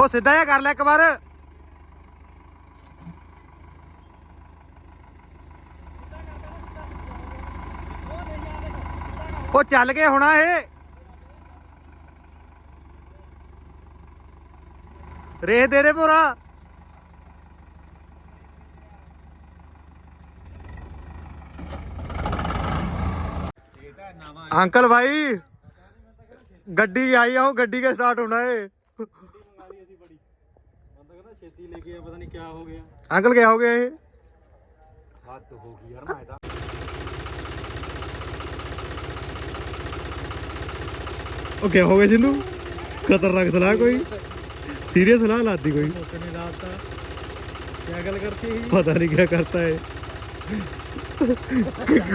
ਉਹ ਸਿੱਧਾ ਜਿਹਾ ਕਰ ਲੈ ਇੱਕ ਵਾਰ। ਉਹ ਚੱਲ ਕੇ ਹੋਣਾ ਇਹ। ਰੇਹ ਦੇ ਰੇ ਪੂਰਾ ਅੰਕਲ ਭਾਈ ਗੱਡੀ ਆਈ ਆ, ਉਹ ਗੱਡੀ ਕੇ ਸਟਾਰਟ ਹੋਣਾ ਏ ਲੈ ਕੇ ਪਤਾ ਨਹੀਂ ਕੀ ਹੋ ਗਿਆ। ਅੰਕਲ ਕਿਆ ਹੋ ਗਿਆ ਇਹ? ਹੱਦ ਹੋ ਗਈ ਯਾਰ ਮੈਂ ਤਾਂ। ਉਹ ਕਿਆ ਹੋ ਗਿਆ ਜਿੰਨੂੰ? ਖਤਰਨਾਕ ਸਲਾਹ ਕੋਈ? ਸੀਰੀਅਸ ਸਲਾਹ ਲਾਦੀ ਕੋਈ? ਨੇ ਲਾਤਾ। ਕੀ ਗੱਲ ਕਰਤੀ ਸੀ? ਪਤਾ ਨਹੀਂ ਕਿਆ ਕਰਤਾ ਹੈ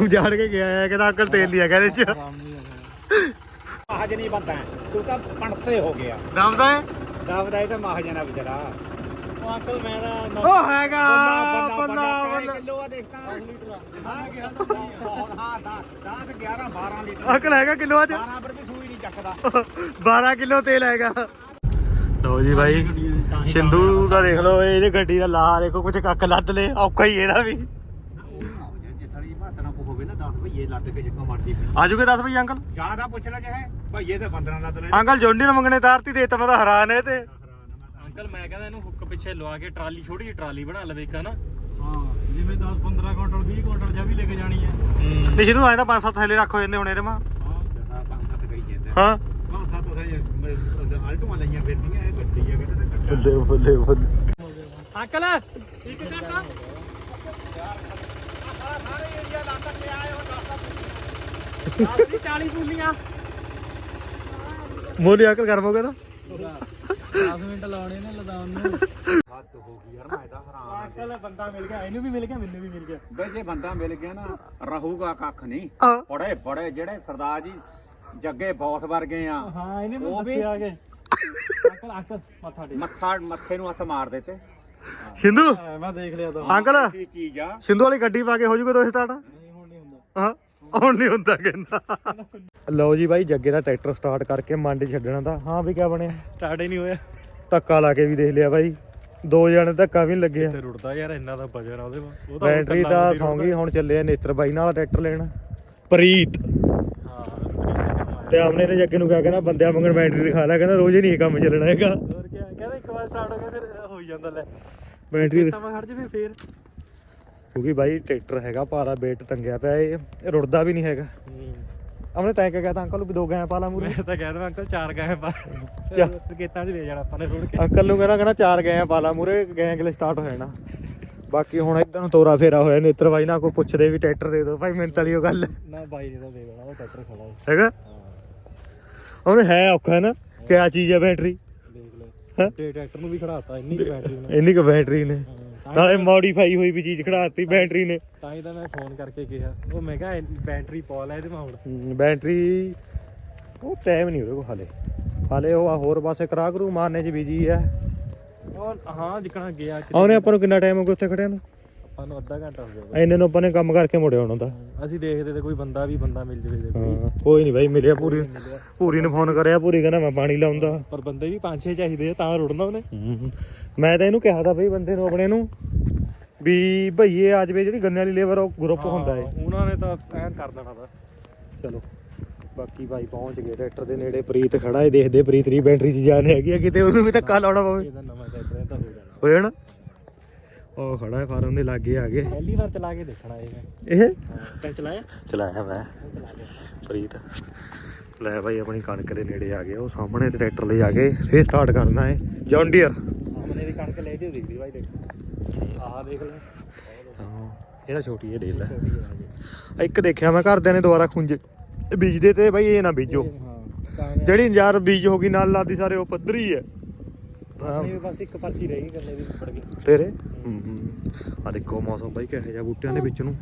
ਉਜਾੜ ਕੇ ਗਿਆ ਹੈ ਕਹਿੰਦਾ ਅੰਕਲ ਤੇਲ ਲਿਆ ਕਹਿੰਦੇ ਚ। ਮਹਾਜਨ ਹੀ ਬੰਦਾ ਹੈ ਤੂੰ ਤਾਂ ਪਣਤੇ ਹੋ ਗਿਆ। ਦਮਦਾ ਹੈ? ਦਬਦਾ ਇਹ ਤਾਂ ਮਹਾਜਨ ਵਿਚਾਰਾ। ਉਹ ਅੰਕਲ ਮੈਂ ਤਾਂ ਉਹ ਹੈਗਾ ਬੰਦਾ ਬੰਦਾ ਕਿਲੋ ਆ ਦੇਖਤਾ ਹਾਂ। ਗਿਆ। ਹਾਂ 10 11 12 ਲੀਟਰ। ਅੰਕਲ ਹੈਗਾ ਕਿਲੋ ਚ 12 ਪਰ ਵੀ ਸੂਈ ਨਹੀਂ ਚੱਕਦਾ। 12 ਕਿਲੋ ਤੇਲ ਹੈਗਾ। ਲਓ ਜੀ ਭਾਈ ਸਿੰਧੂ ਦਾ ਦੇਖ ਲਓ ਇਹਦੀ ਗੱਡੀ ਦਾ ਲਾ ਦੇਖੋ ਕੁਝ ਕੱਕ ਲੱਦ ਲੇ ਔਖਾ ਹੀ ਇਹਦਾ ਵੀ। 10 ਆਜੂਗੇ 10 ਵਜੇ ਅੰਕਲ? ਜ਼ਿਆਦਾ ਪੁੱਛ ਲੈ ਜੇ ਭਈਏ ਤੇ 15 ਲੱਦ ਲੈ ਅੰਕਲ ਜੋਨੀ ਨੂੰ ਮੰਗਣੇ ਤਾਰਤੀ ਦੇਤਾ ਮੈਂ ਤਾਂ ਹੈਰਾਨ ਹੈ ਤੇ। ਅੰਕਲ ਮੈਂ ਕਹਿੰਦਾ ਇਹਨੂੰ ਹੁੱਕ ਪਿੱਛੇ ਲਵਾ ਕੇ ਟਰਾਲੀ ਛੋਟੀ ਜਿਹੀ ਟਰਾਲੀ ਬਣਾ ਲਵੇ ਇੱਕ ਹਨਾ? ਹਾਂ ਜਿਵੇਂ 10 15 ਕੁਇੰਟਲ 20 ਕੁਇੰਟਲ ਜਾਂ ਵੀ ਲੈ ਕੇ ਜਾਣੀ ਹੈ। ਨਹੀਂ ਜਿਹਨੂੰ ਆਇਆ ਤਾਂ 5-7 ਥੈਲੇ ਰੱਖ ਹੋ ਜਾਂਦੇ ਹੁਣ ਇਹਦੇ ਮਾ ਹਾਂ ਪੰਜ ਸੱਤ ਕਰੀ ਜਾਂਦੇ। ਹਾਂ। ਪੰਜ ਸੱਤ ਸਾਰੇ ਆਲਟੂਆਂ ਲਈਆਂ ਫਿਰਦੀਆਂ ਇਹ ਗੱਡੀ ਆ ਕਿਤੇ ਤੇ ਕੱਟਾ ਬੱਲੇ ਬੱਲੇ ਬੱਲੇ। ਅੰਕਲ ਇੱਕ ਘੰਟਾ ਸਾਰੇ ਏਰੀਆ ਲਾ ਕੇ ਆਏ ਹੋ ਆਪਣੀ 40 ਪੂਲੀਆਂ ਮੋਲੀ ਅੰਕਲ ਗਰਮ ਹੋ ਗਿਆ ਤਾਂ? 10 ਮਿੰਟ ਲਾਉਣੇ ਨੇ ਲਦਾਉਣ ਨੂੰ। ਹੱਦ ਹੋ ਗਈ ਯਾਰ ਮੈਂ ਤਾਂ ਹੈਰਾਨ ਅੰਕਲ ਬੰਦਾ ਮਿਲ ਗਿਆ ਇਹਨੂੰ ਵੀ ਮਿਲ ਗਿਆ ਮੈਨੂੰ ਵੀ ਮਿਲ ਗਿਆ। ਬਈ ਜੇ ਬੰਦਾ ਮਿਲ ਗਿਆ ਨਾ ਰਹੂਗਾ ਕੱਖ ਨਹੀਂ। ਆ। ਬੜੇ ਬੜੇ ਜਿਹੜੇ ਸਰਦਾਰ ਜੀ ਜੱਗੇ ਬੌਸ ਵਰਗੇ ਆ ਹਾਂ ਇਹਨੇ ਉਹ ਮੈਨੂੰ ਵੀ- ਦੱਸਿਆ ਆ ਕੇ ਅੰਕਲ ਅੰਕਲ ਮੱਥਾ ਟੇਕ। ਮੱਥਾ ਮੱਥੇ ਨੂੰ ਹੱਥ ਮਾਰ ਦਿੱਤੇ। ਸਿੰਧੂ? ਮੈਂ ਦੇਖ ਲਿਆ ਤਾਂ। ਅੰਕਲ? ਕੀ ਚੀਜ਼ ਆ? ਸਿੰਧੂ ਵਾਲੀ ਗੱਡੀ ਪਾ ਕੇ ਹੋ ਜੂਗਾ ਦੋਸਤ ਸਟਾਰਟ ਨਹੀਂ ਹੁਣ ਨਹੀਂ ਹੁੰਦਾ। ਹਾਂ। ਹੁਣ ਨਹੀਂ ਹੁੰਦਾ ਕਹਿੰਦਾ। ਲਓ ਜੀ ਬਾਈ ਜੱਗੇ ਦਾ ਟਰੈਕਟਰ ਸਟਾਰਟ ਕਰਕੇ ਮੰਡ ਛੱਡਣਾ ਤਾਂ। ਹਾਂ ਵੀ ਕਿਆ ਬਣਿਆ? ਸਟਾਰਟ ਹੀ ਨਹੀਂ ਹੋਇਆ। ਧੱਕਾ ਲਾ ਕੇ ਵੀ ਦੇਖ ਲਿਆ ਬਾਈ। ਦੋ ਜਣੇ ਧੱਕਾ ਵੀ ਲੱਗਿਆ। ਤੇ ਰੁੜਦਾ ਯਾਰ ਇੰਨਾ ਤਾਂ ਵਜਨ ਆ ਉਹਦੇ ਉਹ ਬੈਟਰੀ ਤਾਂ ਸੌਂ ਗਈ ਹੁਣ ਚੱਲੇ ਆ ਨੇਤਰ ਬਾਈ ਨਾਲ ਟਰੈਕਟਰ ਲੈਣ। ਪ੍ਰੀਤ। ਹਾਂ ਤੇ ਆਮਨੇ ਨੇ ਜੱਗੇ ਨੂੰ ਕਿਹਾ ਕਹਿੰਦਾ ਬੰਦਿਆਂ ਮੰਗਣ ਬੈਟਰੀ ਦਿਖਾ ਲੈ ਕਹਿੰਦਾ ਰੋਜ਼ ਹੀ ਨਹੀਂ ਇਹ ਕੰਮ ਚੱਲਣਾ ਹੈਗਾ। ਹੋਰ ਕੀ ਕਹਿੰਦਾ ਇੱਕ ਵਾਰ ਸਟਾਰਟ ਹੋ ਗਿਆ ਫਿਰ ਹੋ ਹੀ ਜਾਂਦਾ ਲੈ। ਬੈਟਰੀ ਤਾਂ ਮੈਂ ਖੜ ਜਵੇ ਫੇਰ। ਕਿਉਂਕਿ ਬਾਈ ਟਰੈਕਟਰ ਹੈਗਾ ਭਾਰਾ ਵੇਟ ਟੰਗਿਆ ਪਿਆ ਇਹ ਰੁੜਦਾ ਵੀ ਨਹੀਂ ਹੈਗਾ। ਆਮਨੇ ਤੈਂ ਕਿਹਾ ਕਹਤਾ ਅੰਕਲ ਨੂੰ ਵੀ ਦੋ ਗਾਂ ਪਾ ਲਾ ਮੂਰੇ। ਮੈਂ ਤਾਂ ਕਹਿ ਦਵਾਂ ਅੰਕਲ ਚਾਰ ਗਾਏ ਪਾ। ਖੇਤਾਂ 'ਚ ਲੈ ਜਾਣਾ ਆਪਾਂ ਨੇ ਰੁੜ ਕੇ। ਅੰਕਲ ਨੂੰ ਕਹਿੰਦਾ ਕਹਿੰਦਾ ਚਾਰ ਆ ਪਾਲਾ ਮੂਰੇ ਗਏ ਅਗਲੇ ਸਟਾਰਟ ਹੋ ਜਾਣਾ। ਬਾਕੀ ਹੁਣ ਇਦਾਂ ਨੂੰ ਤੋਰਾ ਫੇਰਾ ਹੋਇਆ ਨੇਤਰ ਬਾਈ ਨਾਲ ਕੋਈ ਪੁੱਛਦੇ ਵੀ ਟਰੈਕਟਰ ਦੇ ਦਿਓ ਭਾਈ ਮਿੰਟ ਵਾਲੀ ਉਹ ਗੱਲ। ਨਾ ਬਾਈ ਨੇ ਤਾਂ ਦੇ ਦੇਣਾ ਉਹ ਟਰੈਕਟਰ ਖੜਾ ਹੈਗਾ? ਹਾਂ। ਉਹਨੇ ਹੈ ਔਖਾ ਨਾ ਕਿਆ ਚੀਜ਼ ਹੈ ਬੈਟਰੀ? ਦੇਖ ਲੈ। ਟਰੈਕਟਰ ਨੂੰ ਵੀ ਖੜਾਤਾ ਇੰਨੀ ਕੁ ਬੈਟਰੀ ਨੇ ਇੰਨੀ ਕੁ ਬੈਟਰੀ ਨੇ। ਨਾਲੇ ਮੋਡੀਫਾਈ ਹੋਈ ਵੀ ਚੀਜ਼ ਖੜਾਤੀ ਬੈਟਰੀ ਨੇ। ਤਾਂ ਹੀ ਤਾਂ ਮੈਂ ਫੋਨ ਕਰਕੇ ਕਿਹਾ। ਉਹ ਮੈਂ ਕਿਹਾ ਬੈਟਰੀ ਪਾ ਲੈ ਇਹਦੇ ਮਾ ਹੁਣ? ਬੈਟਰੀ ਉਹ ਟਾਈਮ ਨਹੀਂ ਉਹਦੇ ਕੋਲ ਹਾਲੇ। ਹਾਲੇ ਉਹ ਆ ਹੋਰ ਪਾਸੇ ਕਰਾ ਕਰੂ ਮਾਰਨੇ ਚ ਬਿਜ਼ੀ ਹੈ ਉਹ ਹਾਂ ਜਿਕਣਾ ਗਿਆ ਕਿ ਉਹਨੇ ਆਪਾਂ ਨੂੰ ਕਿੰਨਾ ਟਾਈਮ ਹੋ ਗਿਆ ਉੱਥੇ ਖੜਿਆ ਨੂੰ? ਆਪਾਂ ਨੂੰ ਅੱਧਾ ਘੰਟਾ ਹੋ ਗਿਆ ਇੰਨੇ ਨੂੰ ਆਪਾਂ ਨੇ ਕੰਮ ਕਰਕੇ ਮੁੜੇ ਆਉਣਾ ਤਾਂ। ਅਸੀਂ ਦੇਖਦੇ ਤੇ ਕੋਈ ਬੰਦਾ ਵੀ ਬੰਦਾ ਮਿਲ ਜਵੇ ਕੋਈ ਹਾਂ ਕੋਈ ਨਹੀਂ ਬਾਈ ਮਿਲਿਆ ਪੂਰੀ। ਪੂਰੀ ਨੂੰ ਫੋਨ ਕਰਿਆ ਪੂਰੀ ਕਹਿੰਦਾ ਮੈਂ ਪਾਣੀ ਲਾਉਂਦਾ ਪਰ ਬੰਦੇ ਵੀ ਪੰਜ ਛੇ ਚਾਹੀਦੇ ਆ ਤਾਂ ਰੁੜਨਾ ਉਹਨੇ। ਹਮ, ਮੈਂ ਤਾਂ ਇਹਨੂੰ ਕਿਹਾ ਤਾਂ ਬਈ ਬੰਦੇ ਨੂੰ ਆਪਣੇ ਨੂੰ ਵੀ ਭਈਏ ਆ ਜਵੇ ਜਿਹੜੀ ਗੰਨੇ ਵਾਲੀ ਲੇਬਰ ਉਹ ਗਰੁੱਪ ਹੁੰਦਾ ਏ। ਹਾਂ, ਉਹਨਾਂ ਨੇ ਤਾਂ ਐਨ ਕਰ ਦੇਣਾ ਦਾ ਚਲੋ। ਬਾਕੀ ਭਾਈ ਪਹੁੰਚ ਗਏ ਟਰੈਕਟਰ ਦੇ ਨੇੜੇ ਪ੍ਰੀਤ ਖੜਾ ਏ ਦੇਖਦੇ ਪ੍ਰੀਤ ਦੀ ਬੈਟਰੀ 'ਚ ਜਾਨ ਹੈਗੀ ਆ ਕਿਤੇ ਉਹਨੂੰ ਵੀ ਧੱਕਾ ਲਾਉਣਾ ਪਵੇ। ਇਹਦਾ ਨਵਾਂ ਟਰੈਕਟਰ ਹੈ ਤਾਂ ਹੋ ਜਾਣਾ। ਹੋ ਜਾਣਾ? ਉਹ ਖੜਾ ਹੈ ਫਾਰਮ ਦੇ ਲਾਗੇ ਆ ਗਏ। ਪਹਿਲੀ ਵਾਰ ਚਲਾ ਕੇ ਦੇਖਣਾ ਇਹ। ਮੈਂ ਇਹ? ਹਾਂ ਤੈਂ ਚਲਾਇਆ? ਚਲਾਇਆ ਮੈਂ। ਪ੍ਰੀਤ। ਲੈ ਭਾਈ ਆਪਣੀ ਕਣਕ ਦੇ ਨੇੜੇ ਆ ਗਏ। ਉਹ ਸਾਹਮਣੇ ਤੇ ਟਰੈਕਟਰ ਲਈ ਆ ਗਏ। ਫੇਰ ਸਟਾਰਟ ਕਰਨਾ ਏ ਜੌਨ ਡੀਅਰ ਆਮਨੇ ਦੀ ਕਣਕ ਲੈ ਕੇ ਦੇਖਦੀ ਬਾਈ ਦੇਖ। ਆਹ ਦੇਖ ਲੈ। ਹਾਂ ਇਹਦਾ ਛੋਟੀ ਇਹ ਹੈ ਆ ਗਈ। ਇੱਕ ਦੇਖਿਆ ਮੈਂ ਘਰਦਿਆਂ ਨੇ ਦੁਬਾਰਾ ਖੁੰਝ। ਬੀਜਦੇ ਤੇ ਬਾਈ ਇਹ ਨਾ ਬੀਜੋ। ਹਾਂ ਜਿਹੜੀ ਯਾਰ ਬੀਜ ਹੋ ਗਈ ਨਾਲ ਲਾਦੀ ਸਾਰੇ ਉਹ ਪੱਧਰੀ ਹੈ। ਆਪਣੀ ਵੀ ਬਸ ਇੱਕ ਪਰਚੀ ਰਹਿ ਗਈ ਕਰਨੇ ਦੀ ਉੱਪੜ ਗਈ। ਤੇਰੇ? ਆ ਦੇਖੋ ਮੌਸਮ ਬਾਈ ਕਿਹੋ ਜਿਹਾ ਬੂਟਿਆਂ ਦੇ ਵਿੱਚ ਨੂੰ।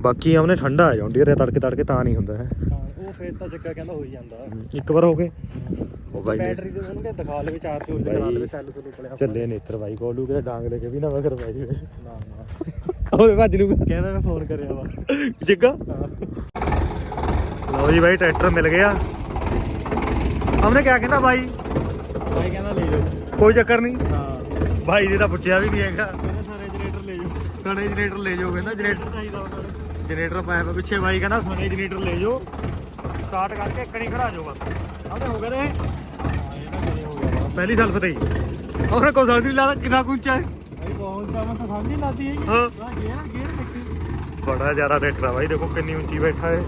ਬਾਕੀ ਆਮਨੇ ਠੰਡਾ ਹੈ ਜੌਂਡੀ ਰੇ ਤੜਕੇ ਤੜਕੇ ਤਾਂ ਨਹੀਂ ਹੁੰਦਾ ਹੈ। ਹਾਂ ਉਹ ਫੇਰ ਤਾਂ ਚੱਕਾ ਕਹਿੰਦਾ ਹੋ ਹੀ ਜਾਂਦਾ। ਇੱਕ ਵਾਰ ਹੋ ਗਏ? ਉਹ ਬਾਈ ਬੈਟਰੀ ਦੇ ਉਹਨੂੰ ਕਿ ਦਿਖਾ ਲਵੇ ਚਾਰ ਚੋਰ ਤੇ ਕਰਾ ਲਵੇ ਸੈੱਲ ਸੁੱਲ ਕੋਲੇ ਚੱਲੇ ਨੇਤਰ ਬਾਈ ਕੋਲੂ ਕਿਤੇ ਡਾਂਗ ਲੈ ਕੇ ਵੀ ਨਾ ਨਾ ਨਾ। ਉਹਦੇ ਭੱਜ ਲੂਗਾ ਕਹਿੰਦਾ ਮੈਂ ਫੋਨ ਕਰਿਆ ਵਾ। ਜਿੱਗਾ? ਹਾਂ। ਲਓ ਜੀ ਬਾਈ ਟਰੈਕਟਰ ਮਿਲ ਗਿਆ। ਹਮਨੇ ਕਿਆ ਕਹਿੰਦਾ ਬਾਈ? ਬਾਈ ਕਹਿੰਦਾ ਲੈ ਜਾਓ। ਕੋਈ ਚੱਕਰ ਨਹੀਂ। ਹਾਂ। ਭਾਈ ਨੇ ਤਾਂ ਪੁੱਛਿਆ ਵੀ ਨਹੀਂ ਹੈਗਾ। ਕਹਿੰਦੇ ਸਾਰੇ ਜਨਰੇਟਰ ਲੈ ਜਾਓ। ਸਣੇ ਜਨਰੇਟਰ ਲੈ ਜਾਓ ਕਹਿੰਦਾ ਜਨਰੇਟਰ ਚਾਹੀਦਾ ਉਹਨਾਂ ਨੂੰ। ਜਨਰੇਟਰ ਪਾਇਆ ਪਿਆ ਪਿੱਛੇ ਬਾਈ ਕਹਿੰਦਾ ਸਣੇ ਜਨਰੇਟਰ ਲੈ ਜਾਓ। ਸਟਾਰਟ ਕਰਕੇ ਇੱਕਣੀ ਖੜਾ ਜਾਓ ਬਸ ਆਉਂਦੇ ਹੋ ਗਏ ਨੇ ਹਾਂ ਹੋ ਪਹਿਲੀ ਸਲਫ ਤੇ ਹੀ। ਉਹਨੇ ਕੋਈ ਸਮਝ ਨਹੀਂ ਲੱਗਦਾ ਕਿੰਨਾ ਕੁੰਚਾ ਹੈ? ਭਾਈ ਬਹੁਤ ਤਾਂ ਮੈਂ ਤਾਂ ਸਮਝ ਨਹੀਂ ਲੱਗਦੀ ਹੈਗੀ। ਹਾਂ। ਗੇਰ ਦੇਖੀ। ਬੜਾ ਜ਼ਿਆਦਾ ਟਰੈਕਟਰ ਆ ਬਾਈ ਦੇਖੋ ਕਿੰਨੀ ਉੱਚੀ ਬੈਠਾ ਹੈ।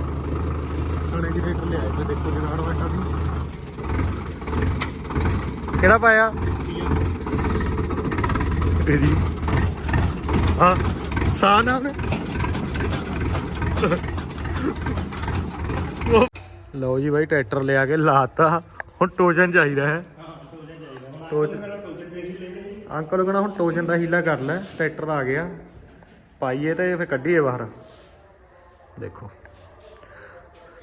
ਸਣੇ ਜਨਰੇਟਰ ਲਿਆਏ ਤੇ ਦੇਖੋ ਜਗਾੜ ਬੈਠਾ ਸੀ। ਕਿਹੜਾ ਪਾਇਆ? ਇਹਦੀ ਹਾਂ, ਸਾਹ ਨਾਮ ਲਓ ਜੀ ਬਾਈ, ਟਰੈਕਟਰ ਲਿਆ ਕੇ ਲਾਤਾ। ਹੁਣ ਟੋਜਨ ਚਾਹੀਦਾ ਹੈ। ਟੋਜਨ ਅੰਕਲ ਕਹਿੰਦਾ ਹੁਣ ਟੋਜਨ ਦਾ ਹੀਲਾ ਕਰ ਲੈ, ਟਰੈਕਟਰ ਆ ਗਿਆ। ਪਾਈਏ ਤੇ ਫੇ ਕੱਢੀਏ ਬਾਹਰ। ਦੇਖੋ।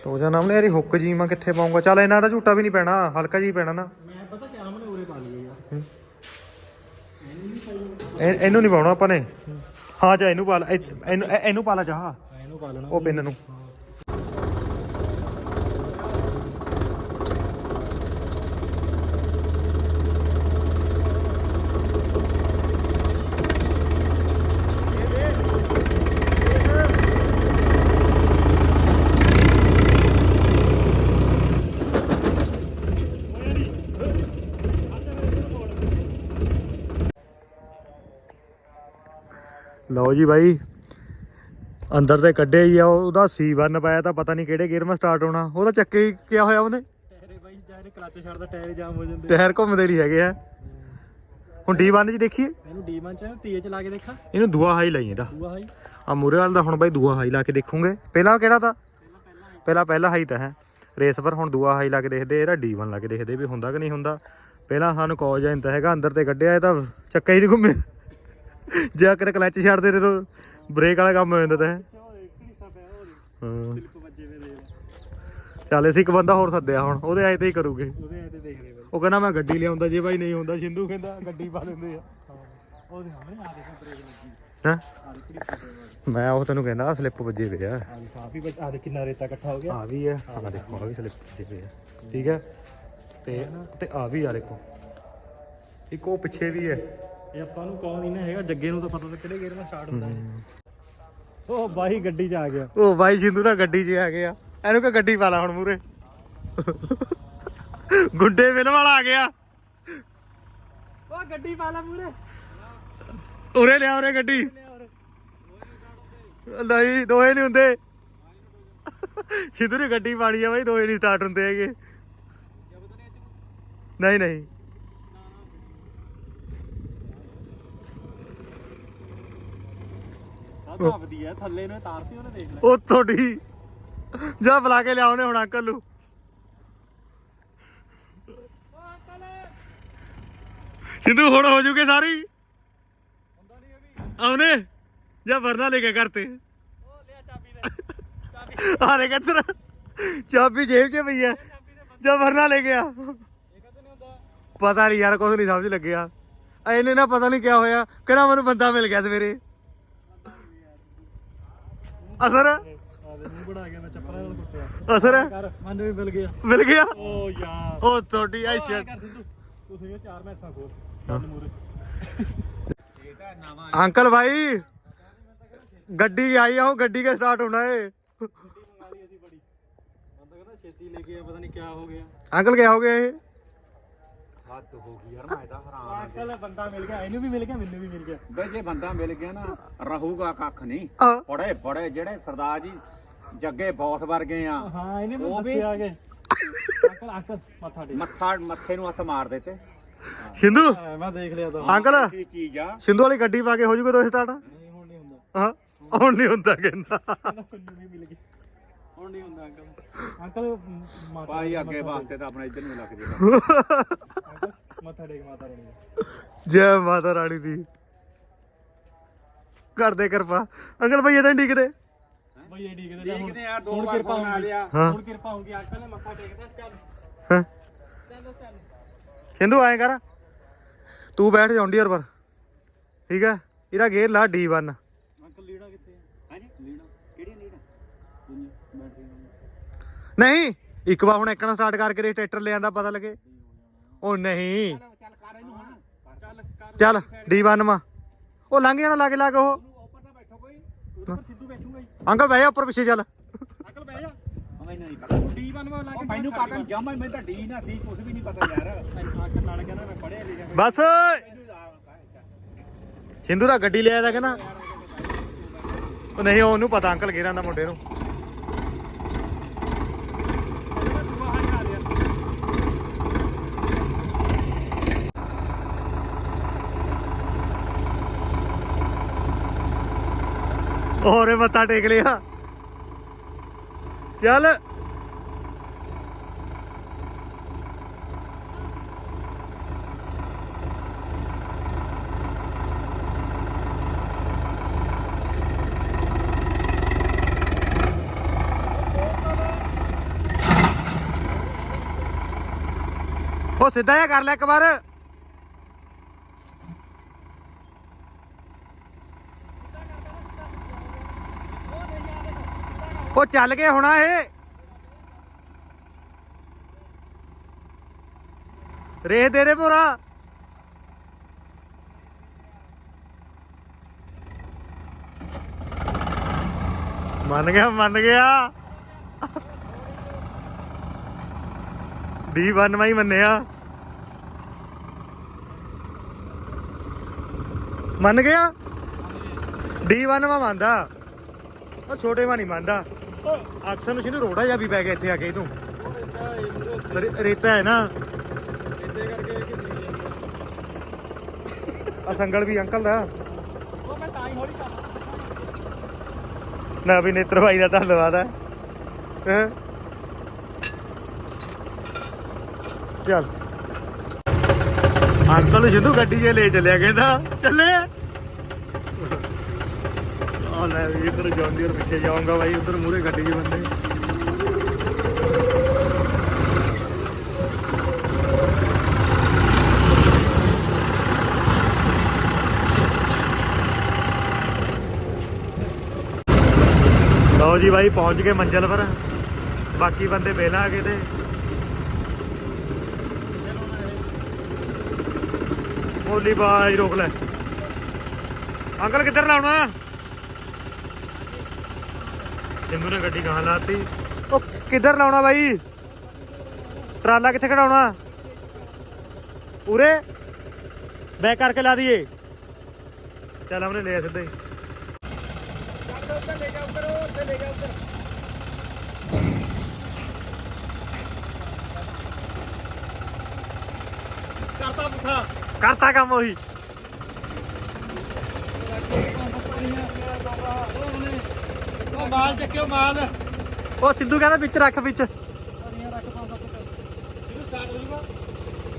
ਟੋਜਨ ਨਾਮ ਯਾਰੀ ਹੁੱਕ ਜੀ ਮੈਂ ਕਿੱਥੇ ਪਾਉਂਗਾ ਚੱਲ ਇਹਨਾਂ ਦਾ ਝੂਟਾ ਵੀ ਨਹੀਂ ਪੈਣਾ, ਹਲਕਾ ਜੀ ਪੈਣਾ ਨਾ। ਮੈਂ ਪਤਾ ਕਿਆ ਮਨੇ ਉਰੇ ਪਾ ਲਈਏ ਯਾਰ ਇਹ- ਇਹਨੂੰ ਨਹੀਂ ਪਾਉਣਾ ਆਪਾਂ ਨੇ। ਹਾਂ ਚਾ ਇਹਨੂੰ ਪਾ ਲੈ। ਇਹ- ਇਹਨੂੰ ਇਹ- ਇਹਨੂੰ ਪਾ ਲੈ ਚਾਹ ਇਹਨੂੰ ਪਾ ਲੈਣਾ। ਉਹ ਪਿੰਨ ਨੂੰ। ਲਓ ਜੀ ਬਾਈ। ਅੰਦਰ ਤੇ ਕੱਢਿਆ ਹੀ ਆ ਉਹਦਾ ਸੀ ਬੰਨ ਪਾਇਆ ਤਾਂ ਪਤਾ ਨਹੀਂ ਕਿਹੜੇ ਗੇਅਰ ਮੈਂ ਸਟਾਰਟ ਹੋਣਾ। ਉਹਦਾ ਚੱਕੇ ਹੀ ਕਿਆ ਹੋਇਆ ਉਹਨੇ? ਟਾਇਰੇ ਬਾਈ ਜਾਰੇ ਕਲੱਚ ਛੱਡਦਾ ਟਾਇਰ ਜਾਮ ਹੋ ਜਾਂਦੇ। ਟਾਇਰ ਘੁੰਮਦੇ ਨਹੀਂ ਹੈਗੇ ਆ। ਹੁਣ ਡੀ ਬੰਨ ਚ ਦੇਖੀਏ। ਇਹਨੂੰ ਡੀ1 ਚ ਤੀਏ ਚ ਲਾ ਕੇ ਦੇਖਾਂ। ਇਹਨੂੰ ਦੂਆ ਹਾਈ ਲਾਈ ਇਹਦਾ। ਦੂਆ ਹਾਈ ਆ ਮੂਰੇ ਵਾਲਾ ਦਾ ਹੁਣ ਬਾਈ ਦੂਆ ਹਾਈ ਲਾ ਕੇ ਦੇਖੂਗੇ। ਪਹਿਲਾਂ ਕਿਹੜਾ ਤਾਂ? ਪਹਿਲਾਂ ਪਹਿਲਾ ਹਾਈ ਤਾਂ ਹੈ। ਰੇਸ ਪਰ ਹੁਣ ਦੂਆ ਹਾਈ ਲਾ ਕੇ ਦੇਖਦੇ ਇਹਦਾ ਡੀ ਬੰਨ ਲਾ ਕੇ ਦੇਖਦੇ ਵੀ ਹੁੰਦਾ ਕਿ ਨਹੀਂ ਹੁੰਦਾ। ਪਹਿਲਾਂ ਸਾਨੂੰ ਕੌਜ ਇੰਤਾ ਹੈਗਾ ਅੰਦਰ ਤੇ ਕੱਢਿਆ ਇਹ ਤਾਂ ਚੱਕਾ ਹੀ ਨਹੀਂ ਘੁੰਮੇ। ਜੇ ਅਕਰ ਕਲੱਚ ਛੱਡਦੇ ਤੇ ਬ੍ਰੇਕ ਵਾਲਾ ਕੰਮ ਹੋ ਜਾਂਦਾ ਤਾਂ। ਹਾਂ। ਚੱਲ ਅਸੀਂ ਇੱਕ ਬੰਦਾ ਹੋਰ ਸੱਦਿਆ ਹੁਣ ਉਹਦੇ ਆਏ ਤੇ ਹੀ ਕਰੂਗੇ। ਉਹਦੇ ਤੇ ਉਹ ਕਹਿੰਦਾ ਮੈਂ ਗੱਡੀ ਲਿਆਉਂਦਾ ਜੇ ਭਾਈ ਨਹੀਂ ਹੁੰਦਾ ਸਿੰਧੂ ਕਹਿੰਦਾ ਗੱਡੀ ਪਾ ਦਿੰਦੇ ਆ। ਹਮਰੇ ਆ ਦੇਖ ਬ੍ਰੇਕ ਲੱਗੀ। ਹੈਂ? ਆ। ਮੈਂ ਉਹ ਤੈਨੂੰ ਕਹਿੰਦਾ ਸਲਿੱਪ ਵੱਜੇ ਵੇ ਆ। ਆ ਦੇਖ ਕਾਫੀ ਬੱਚ ਆ ਦੇਖ ਕਿੰਨਾ ਰੇਤਾ ਇਕੱਠਾ ਹੋ ਗਿਆ। ਆ ਵੀ ਆ ਦੇਖੋ ਆ ਵੀ ਸਲਿੱਪ ਵੱਜੇ ਆ। ਠੀਕ ਹੈ ਤੇ ਤੇ ਆ ਵੀ ਆ ਦੇਖੋ। ਇੱਕ ਉਹ ਪਿੱਛੇ ਵੀ ਹੈ ਇਹ ਆਪਾਂ ਨੂੰ ਕੌਣ ਨਹੀਂ ਹੈਗਾ ਜੱਗੇ ਨੂੰ ਤਾਂ ਪਤਾ ਤਾਂ ਕਿਹੜੇ ਗੇਅਰ ਨਾਲ ਸਟਾਰਟ ਹੁੰਦਾ ਹੈ। ਉਹ ਬਾਈ ਗੱਡੀ 'ਚ ਆ ਗਿਆ। ਉਹ ਬਾਈ ਸਿੰਧੂ ਦਾ ਗੱਡੀ 'ਚ ਆ ਗਿਆ। ਇਹਨੂੰ ਕਹ ਗੱਡੀ ਪਾ ਲਾ ਹੁਣ ਮੂਰੇ ਗੁੱਡੇ ਫਿਲਮ ਵਾਲਾ ਆ ਗਿਆ। ਉਹ ਗੱਡੀ ਪਾ ਲਾ ਮੂਰੇ ਉਰੇ ਲਿਆ ਉਰੇ ਗੱਡੀ। ਨਹੀਂ ਦੋਏ ਨਹੀਂ ਹੁੰਦੇ। ਸਿੱਧੂ ਨੇ ਗੱਡੀ ਪਾਣੀ ਆ ਬਾਈ ਦੋਏ ਨਹੀਂ ਸਟਾਰਟ ਹੁੰਦੇ ਹੈਗੇ। ਨਹੀਂ ਨਹੀਂ। ਆ ਧੱਬਦੀ ਹੈ ਥੱਲੇ ਨੂੰ ਤਾਰਤੀ, ਉਹਨੇ ਦੇਖ ਲੈ ਉਹ ਤੁਹਾਡੀ। ਜਾ ਬੁਲਾ ਕੇ ਲਿਆਉਣੇ ਹੁਣ, ਅੰਕਲ ਨੂੰ। ਸਿੱਧੂ ਹੁਣ ਹੋ ਜੂਗੇ ਸਾਰੀ? ਆਉਨੇ? ਜਾ ਵਰਨਾ ਲੈ ਕੇ ਕਰਤੇ ਉਹ ਲਿਆ ਚਾਬੀ ਦੇ ਆ ਦੇ ਕਿੱਧਰ ਚਾਬੀ ਜੇਬ 'ਚ ਪਈ ਐ ਜਾਂ ਵਰਨਾ ਲੈ ਗਿਆ ਪਤਾ ਨਹੀਂ ਯਾਰ ਕੁਝ ਨਹੀਂ ਸਮਝ ਲੱਗਿਆ। ਆ ਨਾ ਪਤਾ ਨਹੀਂ ਕਿਆ ਹੋਇਆ। ਕਹਿੰਦਾ ਮੈਨੂੰ ਬੰਦਾ ਮਿਲ ਗਿਆ ਸਵੇਰੇ। ਅਸਰ? ਆ ਦੇ ਮੂੰਹ ਬਣਾ ਕੇ ਮੈਂ ਚੱਪਲਾਂ ਨਾਲ ਕੁੱਟਿਆ ਅਸਰ ਕਰ ਮੈਨੂੰ ਵੀ ਮਿਲ ਗਿਆ ਮਿਲ ਗਿਆ ਓ ਯਾਰ ਤੁਹਾਡੀ ਤੁਸੀਂ ਇਹ ਚਾਰ ਮੈਸਾਂ ਨਵਾਂ ਅੰਕਲ ਭਾਈ ਗੱਡੀ ਆਈ ਆ ਉਹ ਗੱਡੀ ਕੇ ਸਟਾਰਟ ਹੋਣਾ ਏ ਅੰਕਲ ਕਿਆ ਹੋ ਗਿਆ ਇਹ? ਹੱਦ ਹੋ ਗਈ ਯਾਰ ਮੈਂ ਤਾਂ ਹੈਰਾਨ ਅੰਕਲ ਬੰਦਾ ਮਿਲ ਗਿਆ ਇਹਨੂੰ ਵੀ ਮਿਲ ਗਿਆ ਮੈਨੂੰ ਵੀ ਮਿਲ ਗਿਆ। ਬਈ ਜੇ ਬੰਦਾ ਮਿਲ ਗਿਆ ਨਾ ਰਹੂਗਾ ਕੱਖ ਨਹੀਂ। ਆ, ਬੜੇ ਬੜੇ ਜਿਹੜੇ ਸਰਦਾਰ ਜੀ ਜੱਗੇ ਬੌਸ ਵਰਗੇ ਆ ਹਾਂ ਇਹਨੇ ਉਹ ਮੈਨੂੰ ਵੀ- ਦੱਸਿਆ ਆ ਕੇ ਅੰਕਲ ਅੰਕਲ ਮੱਥਾ ਟੇਕ। ਮੱਥਾ ਮੱਥੇ ਨੂੰ ਹੱਥ ਮਾਰ ਦਿੱਤੇ। ਸਿੰਧੂ? ਮੈਂ ਦੇਖ ਲਿਆ ਤਾਂ। ਅੰਕਲ? ਕੀ ਚੀਜ਼ ਆ? ਸਿੰਧੂ ਵਾਲੀ ਗੱਡੀ ਪਾ ਕੇ ਹੋ ਜੂਗਾ ਦੋ ਸਟਾਰਟ? ਨਹੀਂ ਹੁਣ ਨਹੀਂ ਹੁੰਦਾ। ਹਾਂ ਹੁਣ ਨਹੀਂ ਹੁੰਦਾ ਕਹਿੰਦਾ ਕਹਿੰਦਾ। ਮੈਨੂੰ ਵੀ ਮਿਲ ਗਿਆ। ਹੁਣ ਨਹੀਂ ਹੁੰਦਾ ਅੰਕਲ। ਅੰਕਲ ਮਾਤਾ ਭਾਈ ਅੱਗੇ ਵਾਸਤੇ ਤਾਂ ਆਪਣਾ ਇੱਧਰ ਨੂੰ ਲੱਗ ਜੇ ਅੰਕਲ ਮੱਥਾ ਟੇਕ ਮਾਤਾ ਰਾਣੀ ਦਾ। ਜੈ ਮਾਤਾ ਰਾਣੀ ਦੀ। ਕਰਦੇ ਕਿਰਪਾ। ਅੰਕਲ ਭਈ ਇਹਦਾਂ ਟਿਕਦੇ? ਬਈ ਇਹ ਠੀਕ ਨੇ ਯਾਰ ਦੋ ਹੁਣ ਵਾਰ ਕਿਰਪਾ ਫੋਨ ਆ। ਲਿਆ ਹਾਂ। ਹੁਣ ਕਿਰਪਾ ਹੋਊਗੀ ਅੰਕਲ ਨੇ ਮੱਥਾ ਟੇਕਦਾ ਚੱਲ। ਹਾਂ? ਚੱਲ ਚੱਲ। ਸਿੰਧੂ ਆਏ ਕਰ। ਤੂੰ ਬੈਠ ਜੌਂਡੀਅਰ ਪਰ। ਠੀਕ ਹੈ ਇਹਦਾ ਗੇਅਰ ਲਾ D1 ਅੰਕਲ ਲੀੜਾ ਕਿੱਥੇ ਹੈ ਹਾਂਜੀ ਲੀੜਾ ਕਿਹੜੀ ਲੀੜਾ ਦੁਨੀਆ ਬੈਟਰੀ ਨਹੀਂ, ਇੱਕ ਵਾਰ ਹੁਣ ਇੱਕਣਾ ਸਟਾਰਟ ਕਰਕੇ ਟਰੈਕਟਰ ਲੈ ਆਂਦਾ ਪਤਾ ਲੱਗੇ। ਉਹ ਨਹੀਂ। ਚੱਲ ਕਰ ਇਹਨੂੰ ਹੁਣ D1 ਮਾ ਉਹ ਲੰਘ ਜਾਣਾ ਲਾਗੇ ਲਾਗੇ ਉਹ। ਅੰਕਲ ਬਹਿ ਜਾ ਉੱਪਰ ਪਿੱਛੇ ਚੱਲ। ਅੰਕਲ ਬਹਿ ਜਾ ਮੈਨੂੰ ਪਤਾ ਨਹੀਂ ਜਮਾ ਮੈਨੂੰ ਤਾਂ ਡੀ ਨਾ ਸੀ ਕੁਝ ਵੀ ਨਹੀਂ ਪਤਾ ਯਾਰ ਅੰਕਲ ਨਾਲ ਕਹਿੰਦਾ ਮੈਂ ਪੜਿਆ ਲਿਖਿਆ ਬਸ। ਸਿੰਧੂ ਦਾ ਗੱਡੀ ਲਿਆ ਦਾ ਕਹਿੰਦਾ। ਉਹ ਨਹੀਂ, ਉਹਨੂੰ ਪਤਾ ਅੰਕਲ ਗੇਰਾਂ ਦਾ ਮੁੰਡੇ ਨੂੰ। ਹੋਰੇ ਮੱਥਾ ਟੇਕ ਲਿਆ। ਚੱਲ। ਉਹ ਸਿੱਧਾ ਜਿਹਾ ਕਰ ਲੈ ਇੱਕ ਵਾਰ। ਉਹ ਚੱਲ ਗਏ ਹੋਣਾ ਇਹ। ਰੇਹ ਦੇ ਰੇ ਪੂਰਾ ਮੰਨ ਗਿਆ ਮੰਨ ਗਿਆ। D1 ਮੈਂ ਹੀ ਮੰਨਿਆ। ਮੰਨ ਗਿਆ? D1 ਮੈਂ ਮੰਨਦਾ। ਉਹ ਛੋਟੇ ਮੈਂ ਨਹੀਂ ਮੰਨਦਾ। ਉਹ ਅਕਸਰ ਨੂੰ ਜਿਹਨੂੰ ਰੋੜਾ ਜਾ ਵੀ ਪੈ ਗਿਆ ਇੱਥੇ ਆ ਕੇ ਤੂੰ ਰੇਤਾ ਹੈ ਨਾ। ਆ ਸੰਗਲ ਵੀ ਅੰਕਲ ਦਾ। ਨਾ ਵੀ ਨੇਤਰ ਭਾਈ ਦਾ ਧੰਨਵਾਦ ਹੈ ਹੈਂ? ਚੱਲ। ਅੰਕਲ ਨੂੰ ਸਿੱਧੂ ਗੱਡੀ 'ਚ ਲੈ ਚੱਲਿਆ ਕਹਿੰਦਾ। ਚੱਲੇ। ਆ ਲੈ ਵੀ ਇਧਰ ਜੌਂਡੀਅਰ ਪਿੱਛੇ ਜਾਊਂਗਾ ਬਾਈ, ਉਧਰ ਮੂਰੇ ਗੱਡੀ 'ਚ ਬੰਦੇ। ਲਓ ਜੀ ਬਾਈ, ਪਹੁੰਚ ਗਏ ਮੰਜ਼ਲ ਪਰ। ਬਾਕੀ ਬੰਦੇ ਵੇਲਾ ਆ ਗਏ ਤੇ। ਮੋਲੀ ਬਾਜ, ਰੋਕ ਲੈ। ਅੰਕਲ, ਕਿੱਧਰ ਲਾਉਣਾ? ਸਿੰਧੂ ਨੇ ਗੱਡੀ ਗਾਂ ਲਾਤੀ। ਉਹ ਕਿੱਧਰ ਲਾਉਣਾ ਬਾਈ? ਟਰਾਲਾ ਕਿੱਥੇ ਖੜਾਉਣਾ ਉਰੇ। ਬੈਕ ਕਰਕੇ ਲਾ ਦਈਏ। ਚੱਲ ਹਮਨੇ ਲਿਆ ਸਿੱਧਾ ਹੀ। ਉੱਤੇ ਲੈ ਜਾ ਉੱਪਰ ਉੱਤੇ ਲੈ ਜਾ ਉੱਪਰ ਕਰਤਾ ਪੁੱਠਾ। ਕਰਤਾ ਕੰਮ ਉਹੀ। ਉਹ ਮਾਲ ਚੱਕਿਓ ਮਾਲ। ਉਹ ਸਿੱਧੂ ਕਹਿੰਦਾ ਵਿੱਚ ਰੱਖ ਵਿੱਚ। ਇਹਨੂੰ ਸਟਾਰਟ ਹੋ ਜੂਗਾ।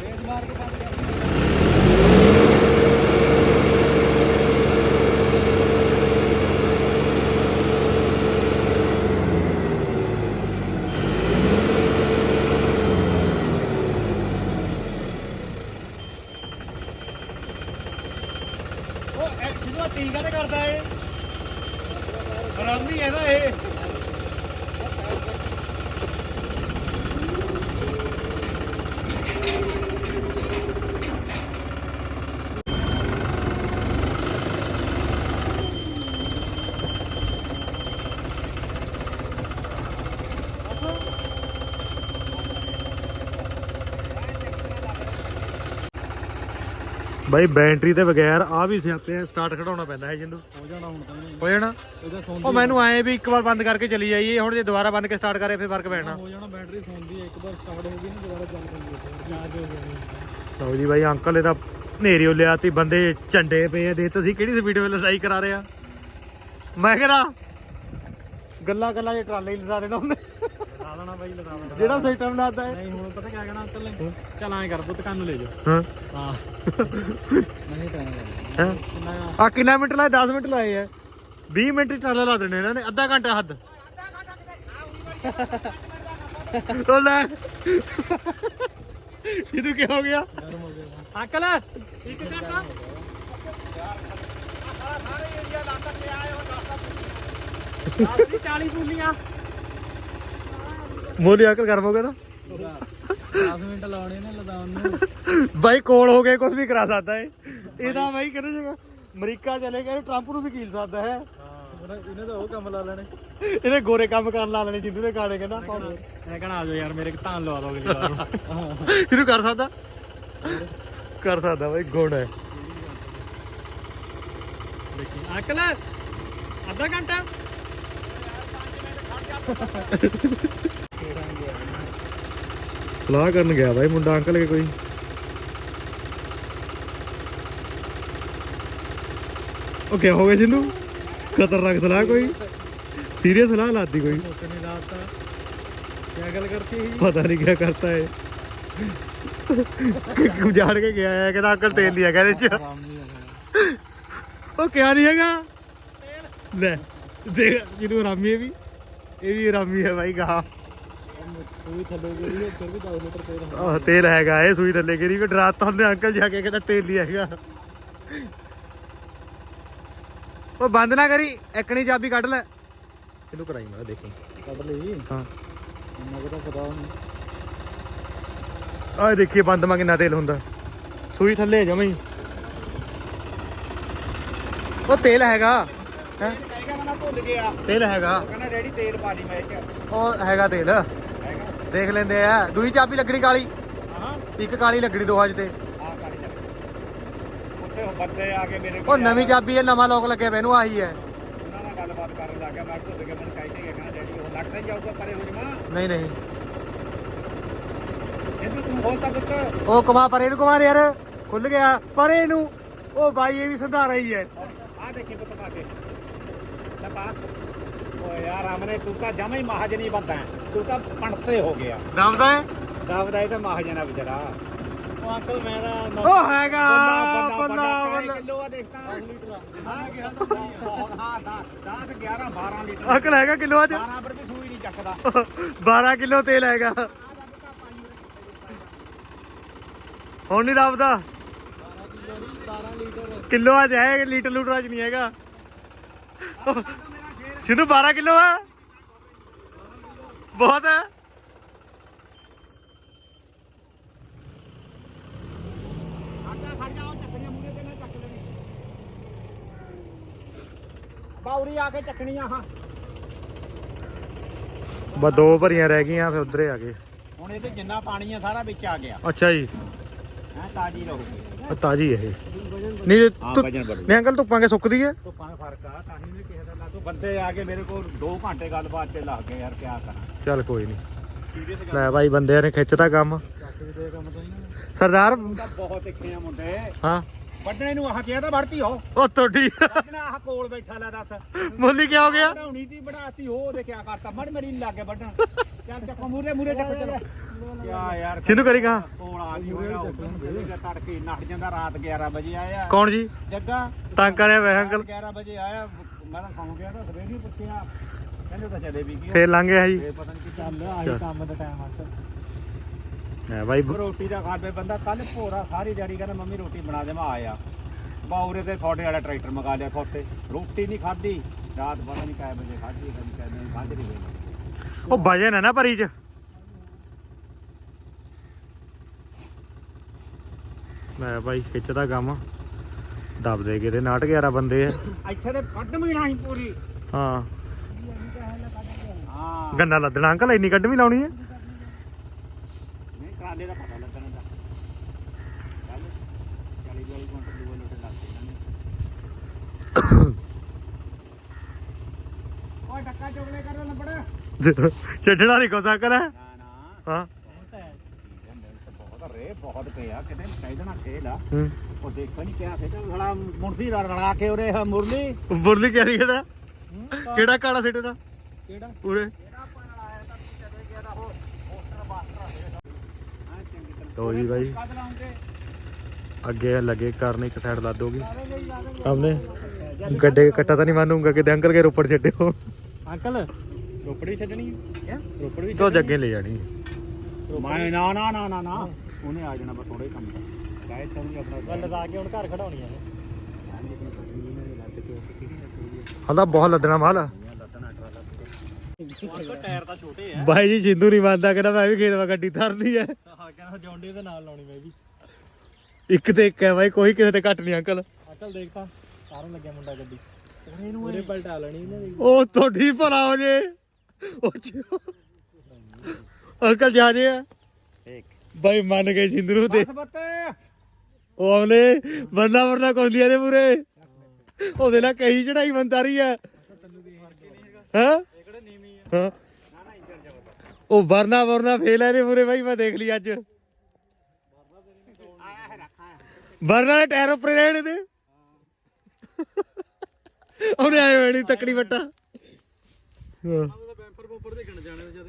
ਰੇਸ ਮਾਰ ਕੇ ਬੰਦ ਕਰ ਉਹ ਐਕਚੁਅਲੀ ਟੀਕਾ ਤੇ ਕਰਦਾ ਏ ਹਰਾਮੀ ਹੈ ਨਾ ਇਹ ਬਾਈ ਬੈਟਰੀ ਤੇ ਬਗੈਰ ਆ ਵੀ ਸਿਆਪੇ ਸਟਾਰਟ ਖੜਾਉਣਾ ਪੈਂਦਾ ਹੈ ਜਿੰਦੂ। ਹੋ ਜਾਣਾ ਹੁਣ ਤਾਂ। ਹੋ ਜਾਣਾ? ਇਹਦਾ ਸੌਂਦੀ ਉਹ ਮੈਨੂੰ ਆਏ ਵੀ ਇੱਕ ਵਾਰ ਬੰਦ ਕਰਕੇ ਚਲੀ ਜਾਈਏ ਹੁਣ ਜੇ ਦੁਬਾਰਾ ਬੰਦ ਕੇ ਸਟਾਰਟ ਕਰੇ ਫਿਰ ਫ਼ਰਕ ਪੈਣਾ। ਹੋ ਜਾਣਾ ਬੈਟਰੀ ਸੌਂਦੀ ਹੈ ਇੱਕ ਵਾਰ ਸਟਾਰਟ ਹੋ ਗਈ ਨਾ ਦੁਬਾਰਾ ਚੱਲ ਪੈਂਦੀ ਹੈ ਚਾਰਜ ਹੋ ਜਾਣੀ। ਲਓ ਜੀ ਬਾਈ ਅੰਕਲ ਇਹਦਾ ਨੇਰੀਓ ਲਿਆਤੀ ਬੰਦੇ ਝੰਡੇ ਪਏ ਆ ਦੇ ਤੁਸੀਂ ਕਿਹੜੀ ਸਪੀਡ ਵਿੱਚ ਲਸਾਈ ਕਰਾ ਰਿਹਾ ਮੈਂ ਕਹਿੰਦਾ ਗੱਲਾਂ ਗੱਲਾਂ ਜੇ ਟਰਾਲੇ ਹੀ ਲਦਾ ਦੇਣਾ ਉਹਨੇ। ਲਾ ਦੇਣਾ ਬਾਈ ਲਗਾ ਦੇਣਾ। ਜਿਹੜਾ ਸਿਸਟਮ ਲਾਦਾ ਹੈ ਨਹੀਂ ਹੁਣ ਪਤਾ ਕਿਆ ਕਹਿਣਾ ਅੰਕਲ ਨੇ? ਚੱਲ ਐਂ ਕਰ ਪੁੱਤ ਕੰਨ ਲੈ ਜਾ। ਹਾਂ। ਹਾਂ। ਨਹੀਂ ਟਾਈਮ ਲੱਗਦਾ ਹੈਂ? ਕਿੰਨਾ ਆ? ਕਿੰਨਾ ਮਿੰਟ ਲਾਏ? 10 ਮਿੰਟ ਲਾਏ ਆ। 20 ਮਿੰਟ ਹੀ ਟਰਾਲਾ ਲਾ ਦੇਣੇ ਇਹਨਾਂ ਨੇ। ਅੱਧਾ ਘੰਟਾ ਹੱਦ। ਉਹ ਲੈ। ਇਹਨੂੰ ਕੀ ਹੋ ਗਿਆ? ਗਰਮ ਹੋ ਗਿਆ। ਅੰਕਲ ਇੱਕ ਘੰਟਾ। ਸਾਰੇ ਏਰੀਆ ਲਾ ਤੱਕ ਆਏ ਹੋ ਆਖਰੀ 40 ਪੂਲੀਆਂ ਮੋਲੀ ਅਕਲ ਗਰਮ ਹੋ ਗਿਆ ਤਾਂ। 10 ਮਿੰਟ ਲਾਉਣੇ ਨੇ ਲਦਾਉਣ ਨੂੰ ਬਾਈ ਕੋਲ ਹੋ ਗਏ ਕੁਝ ਵੀ ਕਰਾ ਸਕਦਾ ਏ। ਇਹ ਤਾਂ ਬਾਈ ਕਹਿੰਦੇ ਜਗਾ ਅਮਰੀਕਾ ਚਲੇ ਗਏ ਟਰੰਪ ਨੂੰ ਵੀ ਕੀਲ ਸਕਦਾ ਹੈ। ਇਹਨੇ ਤਾਂ ਉਹ ਕੰਮ ਲਾ ਲੈਣੇ ਇਹਨੇ ਗੋਰੇ ਕੰਮ ਕਰਨ ਲਾ ਲੈਣੇ ਜਿੰਦੂ ਨੇ ਗਾਣੇ ਕਹਿੰਦਾ ਮੈਂ ਕਹਣਾ ਆਜੋ ਯਾਰ ਮੇਰੇ ਧਾਨ ਲਵਾ ਦੋ ਅਗਲੀ ਵਾਰ। ਜਿਹਨੂੰ ਕਰ ਸਕਦਾ? ਕਰ ਸਕਦਾ ਬਾਈ ਗੁਣ ਹੈ। ਦੇਖੀ ਅੰਕਲ ਅੱਧਾ ਘੰਟਾ। ਸਲਾਹ ਕਰਨ ਗਿਆ ਬਾਈ ਮੁੰਡਾ ਅੰਕਲ ਕੇ ਕੋਈ। ਉਹ ਕਿਆ ਹੋ ਗਿਆ ਜਿੰਦੂ ਖਤਰਨਾਕ ਸਲਾਹ ਕੋਈ? ਸੀਰੀਅਸ ਸਲਾਹ ਲਾਤੀ ਕੋਈ? ਨਹੀਂ ਲਾਤਾ ਕੀ ਗੱਲ ਕਰਤੀ ਪਤਾ ਨਹੀਂ ਕਿਆ ਕਰਤਾ ਹੈ ਜਾਣ ਕੇ ਗਿਆ ਹੈ ਕਹਿੰਦਾ ਅੰਕਲ ਤੇਲ ਲਿਆ ਕਹਿੰਦੇ ਚ। ਉਹ ਕਿਆ ਨਹੀਂ ਹੈਗਾ? ਲੈ ਦੇਖ ਜਿਹਨੂੰ ਰਾਮੀ ਵੀ। ਇਹ ਵੀ ਰਾਮੀ ਹੈ ਬਾਈ ਗਾ ਸੂਈ ਥੱਲੇ ਗਈ ਹੈ ਫਿਰ ਵੀ 10 ਲੀਟਰ ਤੇਲ ਹੁੰਦਾ ਆਹ ਤੇਲ ਹੈਗਾ ਇਹ ਸੂਈ ਥੱਲੇ ਗਿਰੀ ਵੀ ਡਰਾਤਾ ਹੁੰਦੇ ਅੰਕਲ ਜਾ ਕੇ ਕਹਿੰਦਾ ਤੇਲ ਨਹੀਂ ਹੈਗਾ। ਉਹ ਬੰਦ ਨਾ ਕਰੀ ਇੱਕਣੀ ਚਾਬੀ ਕੱਢ ਲੈ। ਇਹਨੂੰ ਕਰਾਈ ਮੈਂ ਦੇਖੀ। ਕੱਢ ਲਈ? ਹਾਂ। ਕੁ ਤਾਂ ਪਤਾ ਨਹੀਂ ਆਹ ਦੇਖੀਏ ਬੰਦ ਮਾ ਕਿੰਨਾ ਤੇਲ ਹੁੰਦਾ। ਸੂਈ ਥੱਲੇ ਜਮਾ ਹੀ। ਉਹ ਤੇਲ ਹੈਗਾ ਹੈਂ? ਭੁੱਲ ਗਿਆ। ਤੇਲ ਹੈਗਾ। ਉਹ ਕਹਿੰਦਾ ਡੈਡੀ ਤੇਲ ਪਾ ਦੀ ਮੈਂ ਚ ਉਹ ਹੈਗਾ ਤੇਲ। ਹੈਗਾ। ਦੇਖ ਲੈਂਦੇ ਆ। ਦੂਈ ਚਾਬੀ ਲੱਗਣੀ ਕਾਲੀ। ਹਾਂ। ਇੱਕ ਕਾਲੀ ਲੱਗਣੀ ਦੋਹਾਂ 'ਚ ਤੇ। ਆ ਕਾਲੀ ਚੱਲ ਉੱਥੇ ਬੰਦੇ ਆ ਕੇ ਮੇਰੇ ਉਹ ਨਵੀਂ ਚਾਬੀ ਹੈ ਨਵਾਂ ਲੋਕ ਲੱਗਿਆ ਮੈਨੂੰ ਆਹੀ ਹੈ। ਉਹਨਾਂ ਨਾਲ ਗੱਲਬਾਤ ਕਰਨ ਲੱਗ ਗਿਆ। ਮੈਂ ਭੁੱਲ ਗਿਆ ਮੈਨੂੰ ਕਹਿ ਕੇ ਗਿਆ ਕਹਿੰਦਾ ਡੈਡੀ ਉਹ ਲੱਗਦਾ ਹੀ ਜਾਊਗਾ ਪਰੇ ਹੋ ਜਮਾ। ਨਹੀਂ ਨਹੀਂ। ਜਿੰਦੂ ਤੂੰ ਬੋਲਤਾ ਪੁੱਤ। ਉਹ ਕਮਾ ਪਰੇ ਨੂੰ ਕਮਾ ਦੇ ਯਾਰ। ਖੁੱਲ ਗਿਆ। ਪਰੇ ਨੂੰ। ਉਹ ਬਾਈ ਇਹ ਵੀ ਸੰਧਾਰਾ ਹੀ ਹੈ। ਆ ਦੇਖੀ ਪੁੱਤ ਓ ਯਾਰ ਆਮਨੇ ਤੂੰ ਤਾਂ ਜਮਾ ਹੀ ਮਹਾਜਨੀ ਬੰਦਾ ਹੈ। ਤੂੰ ਤਾਂ ਪਣਤੇ ਹੋ ਗਿਆ। ਦਬਦਾ ਹੈ? ਦਬਦਾ ਇਹ ਤਾਂ ਮਹਾਜਨਾ ਵਿਚਾਰਾ। ਉਹ ਅੰਕਲ ਮੈਂ ਤਾਂ ਉਹ ਹੈਗਾ ਬੱਲਾ ਬੱਲਾ ਕਿਲੋ ਆ ਲੀਟਰ ਹਾਂ ਕਿਹਾ ਹਾਂ 10 11 12 ਲੀਟਰ। ਅਕਲ ਹੈਗਾ ਕਿਲੋਆਂ 'ਚ 12 ਪਰ ਵੀ ਸੂਈ ਨਹੀਂ ਚੱਕਦਾ। 12 ਕਿਲੋ ਤੇਲ ਹੈਗਾ। ਹੁਣ ਨਹੀਂ ਦਬਦਾ। 12 ਲੀਟਰ। ਕਿਲੋਆਂ 'ਚ ਹੈ ਲੀਟਰ ਲੂਟਰਾਂ 'ਚ ਨਹੀਂ ਹੈਗਾ। ਸਿੱਧੂ 12 ਕਿਲੋ ਹੈ ਬਹੁਤ ਲੈਣੀ ਬਾਉਰੀ ਆ ਕੇ ਚੱਕਣੀਆਂ ਹਾਂ। ਬਸ ਦੋ ਭਰੀਆਂ ਰਹਿ ਗਈਆਂ ਫਿਰ ਉਧਰੇ ਆ ਗਏ। ਹੁਣ ਇਹਦੇ ਜਿੰਨਾ ਪਾਣੀ ਆ ਸਾਰਾ ਵਿੱਚ ਆ ਗਿਆ। ਅੱਛਾ ਜੀ। ਹੈ ਤਾਜੀ ਰਹੂਗੀ। ਤਾਜੀ ਇਹ। ਨਹੀਂ ਹਾਂ ਤੂੰ ਵਜਨ ਬੜੂ ਨਹੀਂ ਅੰਕਲ ਧੁੱਪਾਂ ਕੇ ਸੁੱਕਦੀ ਹੈ? ਧੁੱਪਾਂ ਦਾ ਫ਼ਰਕ ਆ ਤਾਂ ਹੀ ਨੇ ਕਿਸੇ ਦਾ ਲਾ ਤੂੰ। ਬੰਦੇ ਆ ਕੇ ਮੇਰੇ ਕੋਲ 2 ਘੰਟੇ ਗੱਲਬਾਤ ਤੇ ਲੱਗ ਗਏ ਯਾਰ ਕੀ ਕਰਾਂ? ਚੱਲ ਕੋਈ ਨਹੀਂ। ਸੀਰੀਅਸ ਲੈ ਭਾਈ ਬੰਦਿਆਂ ਨੇ ਖਿੱਚਤਾ ਕੰਮ। ਚੱਕ ਵੀ ਦੇ ਕੰਮ ਤਾਂ ਇਹਨਾਂ ਨੇ। ਸਰਦਾਰ ਤਾਂ ਬਹੁਤ ਤਿੱਖੇ ਆ ਮੁੰਡੇ। ਹਾਂ। ਵੱਢਣੇ ਨੂੰ ਆਹ ਕਿਹਾ ਤਾਂ ਵੜਤੀ ਹੋ ਉਹ ਤੁਹਾਡੀ ਵੱਢਣਾ ਆਹ ਕੋਲ ਬੈਠਾ ਲੈ ਦੱਸ। ਮੋਲੀ ਕੀ ਹੋ ਗਿਆ? ਬਣਾਉਣੀ ਤੀ ਬਣਾਤੀ ਹੋ ਉਹਦੇ ਕਿਆ ਕਰਤਾ? ਮੜ ਮਰੀ ਨਹੀਂ ਲੱਗੇ ਵੱਢਣ ਚੱਲ ਚੱਕੋ ਮੂਰੇ ਮੂਰੇ ਚੱਕ ਚਲੋ। ਕਿਆ ਯਾਰ ਸਿੰਧੂ ਕਰੀ ਕਹਾਂ ਕੋਲ ਆ ਨਹੀਂ ਹੋਇਆ ਉਹ ਤੜਕੇ ਨੱਠ ਜਾਂਦਾ ਰਾਤ 11 ਵਜੇ ਆਇਆ। ਕੌਣ ਜੀ? ਜੱਗਾ ਤੰਗ ਕਰਿਆ ਵੇ ਅੰਕਲ। 11 ਵਜੇ ਆਇਆ ਮੈਂ ਤਾਂ ਸੌਂ ਗਿਆ ਤਾਂ ਸਵੇਰ ਹੀ ਪੁੱਛਿਆ। ਕਹਿੰਦੇ ਤਾਂ ਚਲੇ ਵੀ ਗਿਆ ਫੇਰ ਲੰਘ ਗਿਆ ਜੀ ਫੇਰ ਪਤਾ ਨਹੀਂ ਚੱਲ। ਆਹੀ ਕੰਮ ਦਾ ਟਾਈਮ ਆ ਹੈ ਭਾਈ ਉਹ ਰੋਟੀ ਦਾ ਖਾਵੇ ਬੰਦਾ ਕੱਲ ਭੋਰਾ ਸਾਰੀ ਦਿਹਾੜੀ ਕਹਿੰਦਾ ਮੰਮੀ ਰੋਟੀ ਬਣਾ ਦੇ ਮੈਂ ਆਇਆ। ਬਾਉਰੇ ਤੇ ਤੁਹਾਡੇ ਵਾਲਾ ਟਰੈਕਟਰ ਮੰਗਾ ਲਿਆ ਥੋਤੇ ਰੋਟੀ ਨਹੀਂ ਖਾਧੀ। ਰਾਤ ਪਤਾ ਨਹੀਂ ਕਾਇ ਵਜੇ ਖਾਧੀ ਕਦੀ ਕਹਿੰਦੇ ਖਾਧੀ ਨਹੀਂ ਉਹ ਵਜਨ ਹੈ ਨਾ ਭਰੀ ਚ। ਲੈ ਭਾਈ ਖਿੱਚਦਾ ਕੰਮ। ਦਬ ਦੇ ਕਿਤੇ ਨਾਟ 11 ਬੰਦੇ ਆ। ਇੱਥੇ ਤੇ ਕੱਢ ਵੀ ਨਹੀਂ ਪੂਰੀ। ਹਾਂ। ਹਾਂ। ਗੰਨਾ ਲੱਦਣਾ ਅੰਕਲ ਇੰਨੀ ਕੱਢ ਵੀ ਲਾਉਣੀ ਹੈ ਨਹੀਂ ਦਾ ਪਤਾ ਲੱਗਣਾ ਦਾ। ਚੱਲ 40 40 ਕੁਇੰਟਲ ਦੂਏ ਲੋਟੇ ਓਏ ਟੱਕਾ ਚੁਗਲੇ ਕਰ ਲੰਬੜ। ਛੱਡਣਾ ਨਹੀਂ ਕੋ ਸਕਲ ਹੈ। ਹਾਂ ਬਹੁਤ ਪਿਆ ਕਿਤੇ ਕਹਿਦਣਾ ਖੇਲ ਆ। ਹੂੰ। ਉਹ ਦੇਖੋ ਨਹੀਂ ਕਿਆ ਫੇਟਾ ਸਾਲਾ ਮੁਰਦੀ ਰਲ ਰਲਾ ਕੇ ਉਰੇ ਆਹ ਮੁਰਲੀ। ਬੁਰਲੀ ਕਿਹੜੀ ਕਿਹੜਾ ਕਿਹੜਾ ਕਾਲਾ ਸਿੱਟੇ ਦਾ ਕਿਹੜਾ? ਉਰੇ। ਆਪਾਂ ਤਾਂ ਚਲੇ ਗਿਆ ਦਾ ਉਹ ਪੋਸਟਰ ਬਾਸਟਰ ਹਾਂ ਚੰਗੀ ਤਰ੍ਹਾਂ। ਲਓ ਜੀ ਬਾਈ। ਕਦ ਲਾਉਂਗੇ? ਅੱਗੇ ਲੱਗੇ ਕਰਨ ਇੱਕ ਸਾਈਡ ਲਾ ਦੋਗੇ ਸਾਹਮਣੇ ਗੱਡੇ ਕੱਟਾ ਤਾਂ ਨਹੀਂ ਮੰਨੂਗਾ ਕਿ ਅੰਕਲ ਕੇ ਰੋਪੜ ਛੱਡਿਓ। ਅੰਕਲ? ਰੋਪੜ ਵੀ ਛੱਡਣੀ ਹੈ? ਰੋਪੜ ਵੀ ਤੋਂ ਜੱਗੇ ਲੈ ਜਾਣੀ। ਮੈਂ ਨਾ ਨਾ ਨਾ ਨਾ ਨਾ। ਉਹਨੇ ਆ ਜਾਣਾ ਬਸ ਥੋੜਾ ਹੀ ਕੰਮ ਦਾ ਗਾਇ ਤਾਂ ਨਹੀਂ ਆਪਣਾ ਗੱਲ ਲਗਾ ਕੇ ਹੁਣ ਘਰ ਖੜਾਉਣੀ ਆ ਹਲਾ ਬਹੁਤ ਲੱਦਣਾ ਮਾਲ। ਅੰਕਲ ਟਾਇਰ ਤਾਂ ਛੋਟੇ ਆ। ਬਾਈ ਜੀ ਸਿੰਧੂ ਨਹੀਂ ਮੰਨਦਾ ਕਹਿੰਦਾ ਮੈਂ ਵੀ ਖੇਤ ਵਾ ਗੱਡੀ ਧਰਨੀ ਹੈ। ਹਾਂ ਕਹਿੰਦਾ ਜੌਂਡੀ ਦੇ ਨਾਲ ਲਾਉਣੀ ਮੈਂ ਵੀ। ਇੱਕ ਤੇ ਇੱਕ ਹੈ ਬਾਈ ਕੋਈ ਕਿਸੇ ਤੇ ਘੱਟ ਨਹੀਂ ਅੰਕਲ। ਅੰਕਲ ਦੇਖ ਤਾਂ ਕਾਰਨ ਲੱਗਿਆ ਮੁੰਡਾ ਗੱਡੀ? ਇਹਨੂੰ ਉਹਨੇ ਪਲਟਾ ਲੈਣੀ ਇਹਨੇ ਦੀ। ਉਹ ਤੁਹਾਡੀ ਭਲਾ ਹੋ ਜੇ। ਉਹ ਅੰਕਲ ਜਾ ਜੇ ਆ। ਬਾਈ ਮੰਨ ਗਏ ਸਿੰਧਰੂ ਤੇ। ਉਹ ਆਵਲੇ ਬੰਦਾ ਵਰਨਾ ਕੋਲੀਆਂ ਦੇ ਮੂਰੇ ਉਹਦੇ ਨਾਲ ਕਹੀ ਚੜਾਈ ਬੰਦਾਰੀ ਆ। ਹਾਂ? ਉਹ ਵਰਨਾ ਵਰਨਾ ਫੇਲ ਹੈ ਨੇ ਮੂਰੇ ਬਾਈ ਮੈਂ ਦੇਖ ਲਈ ਅੱਜ। ਵਰਨਾ ਦੇ ਟਾਇਰ ਉੱਪਰ ਰਹਿਣ ਦੇ। ਉਹਨੇ ਆਏ ਹੋਣੀ ਤਕੜੀ ਵੱਟਾ।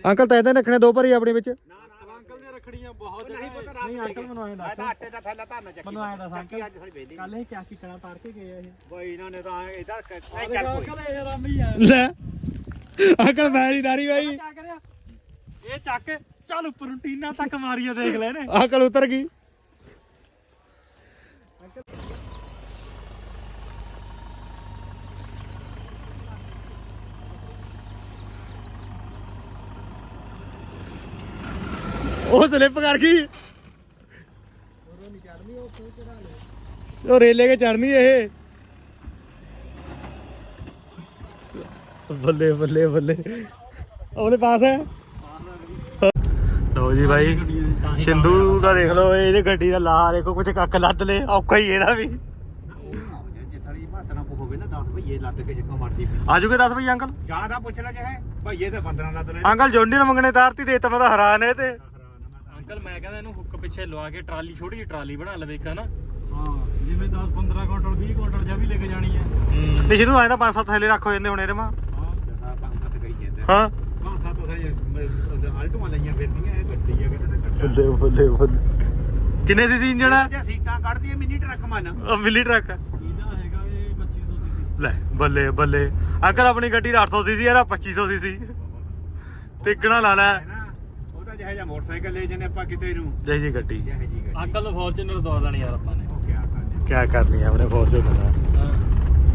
ਅੰਕਲ ਤਾਂ ਇਹਦੇ ਰੱਖਣੇ ਦੋ ਭਰੀ ਆਪਣੇ ਵਿੱਚ ਨਾ ਨਾ ਅੰਕਲ ਦੇ ਰੱਖੜੀਆਂ ਬਹੁਤ ਨਹੀਂ ਪਤਾ ਰਾਤ ਨਹੀਂ ਅੰਕਲ ਮੈਨੂੰ ਐਂ ਮੈਂ ਦੱਸ। ਤਾਂ ਆਟੇ ਦਾ ਥੈਲਾ ਧਰਨਾ ਚੱਕੀ ਮੈਨੂੰ ਐਂ ਦੱਸ ਅੰਕਲ। ਅੱਜ ਸਾਡੀ ਵੇਲੀ ਕੱਲ ਇਹ ਕਿਆ ਕਿਕਣਾ ਤਾਰ ਕੇ ਗਏ ਆ ਇਹ। ਬਈ ਇਹਨਾਂ ਨੇ ਤਾਂ ਇਹਦਾ ਕ- ਆਹ ਇਹ ਚੱਲ ਕੋਈ। ਅੰਕਲ ਇਹ ਰਾਮੀ ਆ। ਲੈ ਅੰਕਲ ਮੈਂ ਨਹੀਂ ਦਾਰੀ ਬਾਈ। ਕਿਆ ਕਰਿਆ ਇਹ ਚੱਕ ਚੱਲ ਉੱਪਰ ਟੀਨਾ ਤੱਕ ਮਾਰੀਆ ਦੇਖ ਲੈ ਨੇ ਅੰਕਲ ਉਤਰ ਗਈ। ਉਹ ਸਲਿੱਪ ਕਰ ਗਈ। ਉਹ ਰੇਲੇ ਕੇ ਚੜਨੀ ਇਹ। ਬੱਲੇ ਬੱਲੇ ਬੱਲੇ। ਉਹਦੇ ਪਾਸ ਹੈ? ਲਓ ਜੀ ਭਾਈ ਸਿੰਧੂ ਦਾ ਦੇਖ ਲਓ ਇਹਦੀ ਗੱਡੀ ਦਾ ਲਾ ਦੇਖੋ ਕੁਝ ਕੱਕ ਲੱਦ ਲੇ ਔਖਾ ਹੀ ਇਹਦਾ ਵੀ। ਜੇ ਸਾਲੀ ਮਾਤਰਾ ਕੋ ਹੋਵੇ ਨਾ 10 ਭਈਏ ਲੱਦ ਕੇ ਜਿੱਕਾ ਮਾਰਦੀ ਆਜੂਗੇ 10 ਵਜੇ ਅੰਕਲ? ਜ਼ਿਆਦਾ ਪੁੱਛ ਲੈ ਚਾਹੇ ਭਈਏ ਤੇ 15 ਲੱਦ ਲੈ ਅੰਕਲ ਜੋਂਡੀ ਨੂੰ ਮੰਗਣੇ ਤਾਰਤੀ ਦੇ ਤਾਂ ਮੈਂ ਤਾਂ ਹੈਰਾਨ ਹੈ ਤੇ। ਅੰਕਲ ਮੈਂ ਕਹਿੰਦਾ ਇਹਨੂੰ ਹੁੱਕ ਪਿੱਛੇ ਲਵਾ ਕੇ ਟਰਾਲੀ ਛੋਟੀ ਜਿਹੀ ਟਰਾਲੀ ਬਣਾ ਲਵੇ ਇੱਕ ਹਨਾ? ਹਾਂ ਜਿਵੇਂ 10 15 ਕੁਇੰਟਲ 20 ਕੁਇੰਟਲ ਜਾਂ ਵੀ ਲੈ ਕੇ ਜਾਣੀ ਹੈ। ਨਹੀਂ ਜਿਹਨੂੰ ਆਏ ਤਾਂ 5-7 ਥੈਲੇ ਰੱਖ ਹੋ ਜਾਂਦੇ ਹੁਣ ਇਹਦੇ ਮਾ। ਹਾਂ। ਪੰਜ ਸੱਤ ਗਈ ਜਾਂਦੇ। ਹਾਂ। ਪੰਜ ਸੱਤ ਉਥੇ ਆਲਟੂਆਂ ਲਈਆਂ ਫਿਰਦੀਆਂ ਇਹ ਗੱਡੀ ਆ ਕਿਤੇ ਤੇ ਗੱਡਾ ਬੱਲੇ ਬੱਲੇ ਬੱਲੇ ਕਿੰਨੇ ਦੀ ਸੀ ਇੰਜਣ? ਜੇ ਸੀਟਾਂ ਕੱਢਦੀ ਮਿੰਨੀ ਟਰੱਕ ਮਨ। ਉਹ ਮਿਲੀ ਟਰੱਕ। ਇਹਦਾ ਹੈਗਾ ਇਹ 2500 ਸੀਸੀ ਲੈ ਬੱਲੇ ਬੱਲੇ। ਅੰਕਲ ਆਪਣੀ ਗੱਡੀ ਦਾ 800 ਸੀ ਯਾਰ 2500 ਦੀ ਸੀ ਟਿਕਣਾ ਲਾ ਲੈ। ਜਿਹੇ ਜਿਹਾ ਮੋਟਰਸਾਈਕਲ ਲੈ ਜਨੇ ਆਪਾਂ ਕਿਤੇ ਨੂੰ। ਜੈ ਜੀ ਗੱਡੀ। ਜਿਹੇ ਜੀ ਗੱਡੀ। ਅੰਕਲ ਨੂੰ ਫੋਰਚੂਨਰ ਦਵਾ ਦੇਣੀ ਯਾਰ ਆਪਾਂ ਨੇ। ਕਿਆ ਕਿਆ ਕਰਨੀ ਆ ਆਪਣੇ ਫੋਰਚੂਨਰ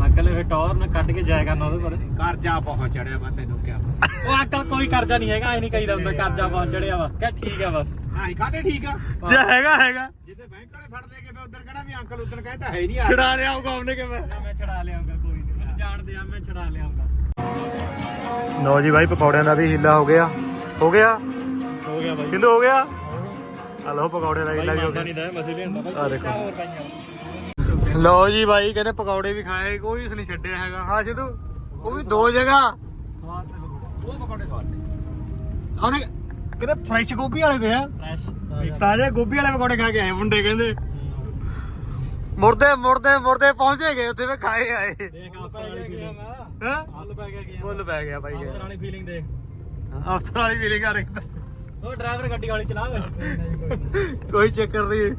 ਅੰਕਲ ਇਹ ਟੌਰ ਨਾ ਕੱਢ ਕੇ ਜਾਇਆ ਕਰਨਾ ਉਹਦੇ ਪਰ। ਕਰਜ਼ਾ ਬਹੁਤ ਚੜਿਆ ਵਾ ਤੈਨੂੰ ਕਿਆ ਪਤਾ। ਉਹ ਅੰਕਲ ਕੋਈ ਕਰਜ਼ਾ ਨਹੀਂ ਹੈਗਾ ਐ ਨਹੀਂ ਕਹੀਦਾ ਹੁੰਦਾ ਕਰਜ਼ਾ ਬਹੁਤ ਚੜਿਆ ਵਾ। ਕਹ ਠੀਕ ਆ ਬਸ। ਹਾਂ ਹੀ ਕਾਤੇ ਠੀਕ ਆ? ਜੇ ਹੈਗਾ ਹੈਗਾ। ਜਿੱਦੇ ਬੈਂਕ ਵਾਲੇ ਫੜ ਲੈ ਕੇ ਫੇ ਉਧਰ ਕਿਹੜਾ ਵੀ ਅੰਕਲ ਉਧਰ ਕਹਿੰਦਾ ਹੈ ਨਹੀਂ ਆ। ਛੁਡਾ ਲਿਆ ਉਹ ਉਹਨੇ ਕਿਵੇਂ ਨਾ ਮੈਂ ਛੜਾ ਲਿਆਉਂਗਾ ਕੋਈ ਨਹੀਂ। ਮੈਨੂੰ ਜਾਣਦੇ ਆ ਮੈਂ ਛੜਾ ਲਿਆਉਂਗਾ ਲਓ ਜੀ ਭਾਈ ਪਕੌੜਿਆਂ ਦਾ ਵੀ ਹੀਲਾ ਹੋ ਗਿਆ। ਹੋ ਗਿਆ? ਹੋ ਗਿਆ ਬਾਈ। ਕਿੰਦੂ ਹੋ ਗਿਆ? ਹਲੋ ਪਕੌੜੇ ਹੀਲਾ ਗਿਆ ਨਹੀਂ ਦਾ ਮਸੇ ਲਿਆਂਦਾ ਬਾਈ। ਆ ਦੇਖੋ। ਲਓ ਜੀ ਭਾਈ ਕਹਿੰਦੇ ਪਕੌੜੇ ਵੀ ਖਾਏ ਕੋਈ ਉਸ ਨਹੀਂ ਛੱਡਿਆ ਹੈਗਾ। ਹਾਂ ਸਿੱਧੂ ਉਹ ਵੀ ਦੋ ਜਗ੍ਹਾ। ਸਵਾਦ ਤੇ ਉਹ ਪਕੌੜੇ ਸਵਾਦ ਨੇ। ਉਹਨੇ ਕਹਿੰਦੇ ਫਰੈਸ਼ ਗੋਭੀ ਵਾਲੇ ਦੇ ਆ। ਫਰੈਸ਼ ਤਾਜ਼ੇ। ਗੋਭੀ ਵਾਲੇ ਪਕੌੜੇ ਖਾ ਕੇ ਆਏ ਮੁੰਡੇ ਕਹਿੰਦੇ। ਮੁਰਦੇ ਮੁਰਦੇ ਮੁਰਦੇ ਪਹੁੰਚੇ ਗਏ ਉੱਥੇ ਵੀ ਖਾਏ ਆਏ। ਦੇਖ ਅਫਸਰ ਵਾਲੀ ਫੀਲਿੰਗ ਹਾਂ? ਹੱਲ ਪੈ ਗਿਆ ਗਿਆ ਮੁੱਲ ਪੈ ਗਿਆ ਭਾਈ ਅਫਸਰ ਵਾਲੀ ਫੀਲਿੰਗ ਦੇਖ। ਅਫਸਰ ਵਾਲੀ ਫੀਲਿੰਗ ਆ ਰਹੀ ਉਹ ਡਰਾਈਵਰ ਗੱਡੀ ਵਾਲੀ ਚਲਾ ਵੇ। ਕੋਈ ਚੱਕਰ ਨਹੀਂ।